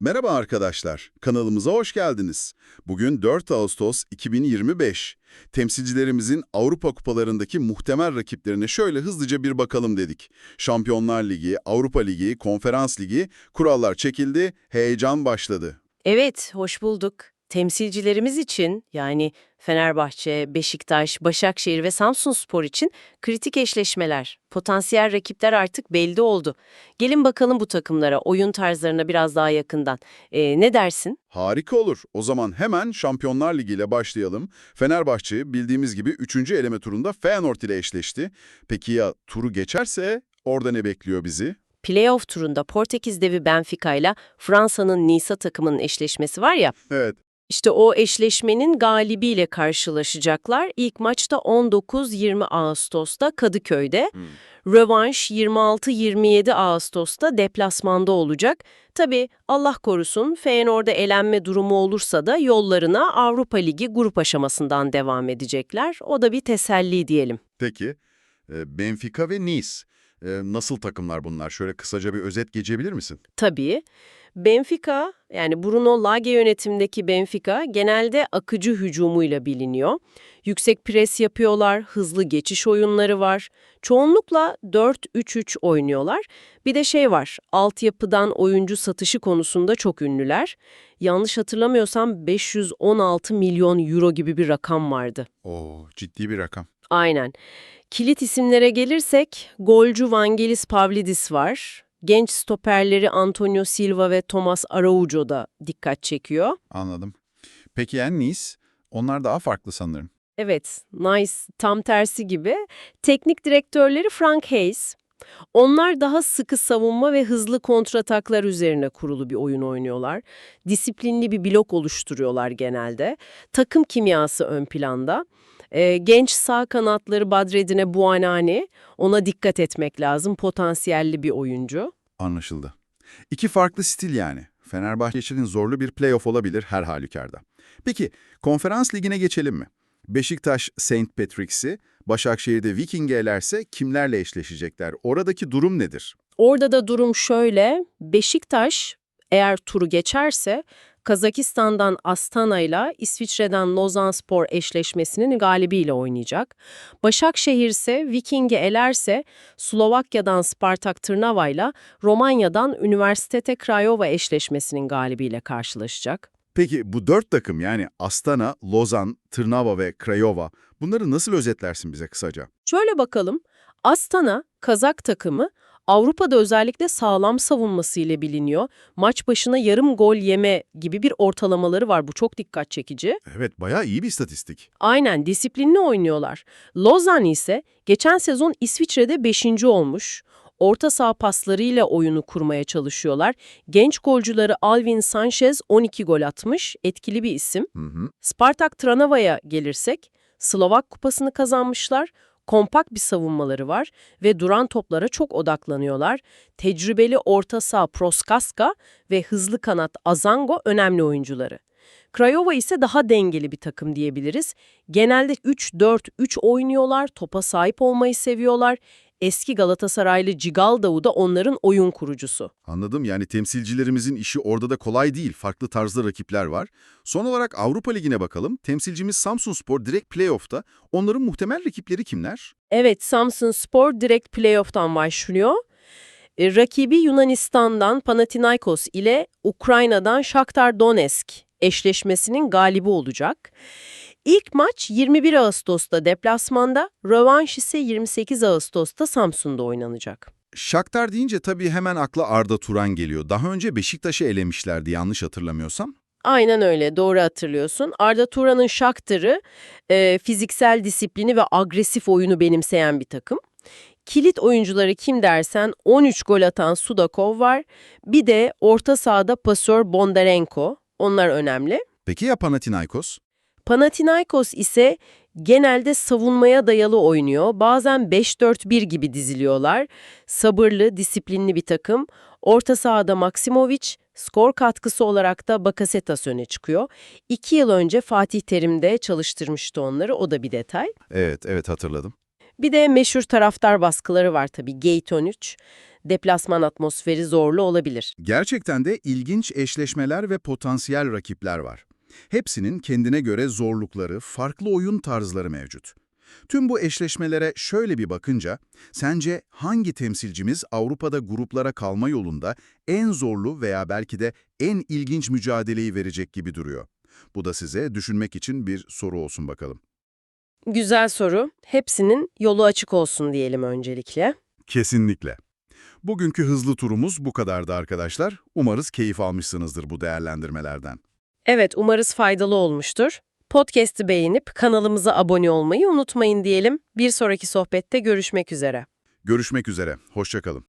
Merhaba arkadaşlar, kanalımıza hoş geldiniz. Bugün 4 Ağustos 2025. Temsilcilerimizin Avrupa kupalarındaki muhtemel rakiplerine şöyle hızlıca bir bakalım dedik. Şampiyonlar Ligi, Avrupa Ligi, Konferans Ligi, kurallar çekildi, heyecan başladı. Evet, hoş bulduk. Temsilcilerimiz için yani Fenerbahçe, Beşiktaş, Başakşehir ve Samsunspor için kritik eşleşmeler, potansiyel rakipler artık belli oldu. Gelin bakalım bu takımlara, oyun tarzlarına biraz daha yakından. Ee, ne dersin? Harika olur. O zaman hemen Şampiyonlar Ligi ile başlayalım. Fenerbahçe bildiğimiz gibi 3. eleme turunda Feyenoord ile eşleşti. Peki ya turu geçerse orada ne bekliyor bizi? Playoff turunda Portekiz devi Benfica ile Fransa'nın Nice takımının eşleşmesi var ya, Evet, İşte o eşleşmenin galibiyle karşılaşacaklar. İlk maçta 19-20 Ağustos'ta Kadıköy'de. Rövanş 26-27 Ağustos'ta deplasmanda olacak. Tabii Allah korusun Feyenoord'a elenme durumu olursa da yollarına Avrupa Ligi grup aşamasından devam edecekler. O da bir teselli diyelim. Peki, e, Benfica ve Nice. E, Nasıl takımlar bunlar? Şöyle kısaca bir özet geçebilir misin? Tabii. Benfica, yani Bruno Lage yönetimdeki Benfica genelde akıcı hücumuyla biliniyor. Yüksek pres yapıyorlar, hızlı geçiş oyunları var. Çoğunlukla 4-3-3 oynuyorlar. Bir de şey var, altyapıdan oyuncu satışı konusunda çok ünlüler. Yanlış hatırlamıyorsam 516 milyon euro gibi bir rakam vardı. Oo, ciddi bir rakam. Aynen. Kilit isimlere gelirsek, golcü Vangelis Pavlidis var. Genç stoperleri Antonio Silva ve Thomas Araujo da dikkat çekiyor. Anladım. Peki yani Nice? Onlar daha farklı sanırım. Evet, Nice tam tersi gibi. Teknik direktörleri Frank Hayes. Onlar daha sıkı savunma ve hızlı kontrataklar üzerine kurulu bir oyun oynuyorlar. Disiplinli bir blok oluşturuyorlar genelde. Takım kimyası ön planda. Ee, genç sağ kanatları Badredine Buanani, ona dikkat etmek lazım. Potansiyelli bir oyuncu. Anlaşıldı. İki farklı stil yani. Fenerbahçe için zorlu bir playoff olabilir her halükarda. Peki, konferans ligine geçelim mi? Beşiktaş St. Patricks'i, Başakşehir'de Viking'i elerse kimlerle eşleşecekler? Oradaki durum nedir? Orada da durum şöyle, Beşiktaş eğer turu geçerse Kazakistan'dan Astana ile İsviçre'den Lozanspor eşleşmesinin galibiyle oynayacak. Başakşehir ise Viking'i elerse Slovakya'dan Spartak Trnava ile Romanya'dan Üniversitete Craiova eşleşmesinin galibiyle karşılaşacak. Peki bu dört takım yani Astana, Lozan, Tırnava ve Craiova bunları nasıl özetlersin bize kısaca? Şöyle bakalım, Astana, Kazak takımı Avrupa'da özellikle sağlam savunmasıyla biliniyor. Maç başına yarım gol yeme gibi bir ortalamaları var. Bu çok dikkat çekici. Evet, bayağı iyi bir istatistik. Aynen disiplinli oynuyorlar. Lozan ise geçen sezon İsviçre'de 5. olmuş. Orta saha paslarıyla oyunu kurmaya çalışıyorlar. Genç golcüleri Alvin Sanchez 12 gol atmış, etkili bir isim. Hı hı. Spartak Tranava'ya gelirsek, Slovak kupasını kazanmışlar, kompakt bir savunmaları var ve duran toplara çok odaklanıyorlar. Tecrübeli orta saha Proskaska ve hızlı kanat Azango önemli oyuncuları. Craiova ise daha dengeli bir takım diyebiliriz. Genelde 3-4-3 oynuyorlar, topa sahip olmayı seviyorlar. Eski Galatasaraylı Cigaldao da onların oyun kurucusu. Anladım. Yani temsilcilerimizin işi orada da kolay değil. Farklı tarzda rakipler var. Son olarak Avrupa Ligi'ne bakalım. Temsilcimiz Samsunspor direkt playoff'ta. Onların muhtemel rakipleri kimler? Evet, Samsun Spor direkt playoff'tan başlıyor. E, rakibi Yunanistan'dan Panathinaikos ile Ukrayna'dan Shakhtar Donetsk eşleşmesinin galibi olacak. İlk maç 21 Ağustos'ta deplasmanda, rövanş ise 28 Ağustos'ta Samsun'da oynanacak. Shakhtar deyince tabii hemen akla Arda Turan geliyor. Daha önce Beşiktaş'ı elemişlerdi yanlış hatırlamıyorsam. Aynen öyle, doğru hatırlıyorsun. Arda Turan'ın Shakhtar'ı e, fiziksel disiplini ve agresif oyunu benimseyen bir takım. Kilit oyuncuları kim dersen 13 gol atan Sudakov var. Bir de orta sahada pasör Bondarenko. Onlar önemli. Peki ya Panathinaikos? Panathinaikos ise genelde savunmaya dayalı oynuyor. Bazen 5-4-1 gibi diziliyorlar. Sabırlı, disiplinli bir takım. Orta sahada Maksimovic, skor katkısı olarak da Bakasetas öne çıkıyor. İki yıl önce Fatih Terim de çalıştırmıştı onları, o da bir detay. Evet, evet hatırladım. Bir de meşhur taraftar baskıları var tabii. Gate 13. Deplasman atmosferi zorlu olabilir. Gerçekten de ilginç eşleşmeler ve potansiyel rakipler var. Hepsinin kendine göre zorlukları, farklı oyun tarzları mevcut. Tüm bu eşleşmelere şöyle bir bakınca, sence hangi temsilcimiz Avrupa'da gruplara kalma yolunda en zorlu veya belki de en ilginç mücadeleyi verecek gibi duruyor? Bu da size düşünmek için bir soru olsun bakalım. Güzel soru. Hepsinin yolu açık olsun diyelim öncelikle. Kesinlikle. Bugünkü hızlı turumuz bu kadardı arkadaşlar. Umarız keyif almışsınızdır bu değerlendirmelerden. Evet, umarız faydalı olmuştur. Podcast'i beğenip kanalımıza abone olmayı unutmayın diyelim. Bir sonraki sohbette görüşmek üzere. Görüşmek üzere, hoşçakalın.